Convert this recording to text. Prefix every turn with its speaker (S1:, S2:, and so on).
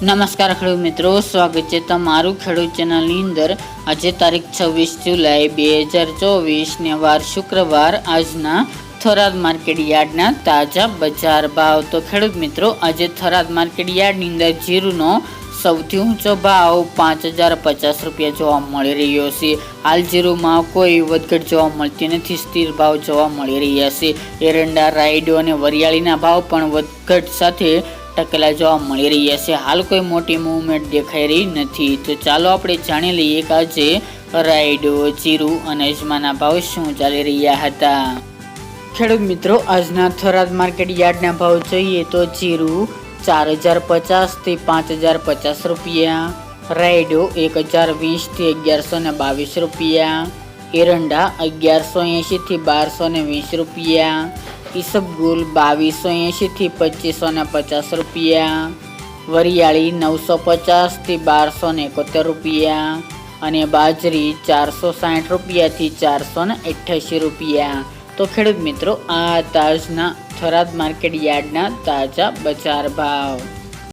S1: નમસ્કાર ખેડૂત મિત્રો, સ્વાગત છે તમારું ખેડૂત ચેનલની અંદર. આજે તારીખ છવ્વીસ જુલાઈ બે હજાર ચોવીસને વાર શુક્રવાર. આજના થરાદ માર્કેટ યાર્ડના તાજા બજાર ભાવ. તો ખેડૂત મિત્રો, આજે થરાદ માર્કેટ યાર્ડની અંદર જીરુનો સૌથી ઊંચો ભાવ પાંચ હજાર પચાસ રૂપિયા જોવા મળી રહ્યો છે. હાલ જીરુમાં કોઈ વધઘટ જોવા મળતી નથી, સ્થિર ભાવ જોવા મળી રહ્યા છે. એરંડા, રાયડો અને વરિયાળીના ભાવ પણ વધઘટ સાથે ટકેલા જોવા મળી રહ્યા છે. હાલ કોઈ મોટી મૂવમેન્ટ દેખાઈ રહી નથી. તો ચાલો આપણે જાણી લઈએ કે આજે રાયડો જીરું અને અજમાના ભાવ શું ચાલી રહ્યા હતા. ખેડૂત મિત્રો, આજના થરાદ માર્કેટ યાર્ડના ભાવ જોઈએ તો જીરું ચાર હજાર પચાસથી પાંચ હજાર પચાસ રૂપિયા, રાયડો એક હજાર વીસથી અગિયારસો ને બાવીસ રૂપિયા, એરંડા અગિયારસો એંશીથી બારસો ને વીસ રૂપિયા ઈસબગુલ બાવીસો એંશીથી પચીસો ને પચાસ રૂપિયા. વરિયાળી નવસો પચાસથી બારસો ને એકોતેર રૂપિયા. અને બાજરી ચારસો સાઠ રૂપિયાથી ચારસો ને અઠ્યાસી રૂપિયા. તો ખેડૂત મિત્રો, આ તાજના થરાદ માર્કેટ યાર્ડના તાજા બજાર ભાવ.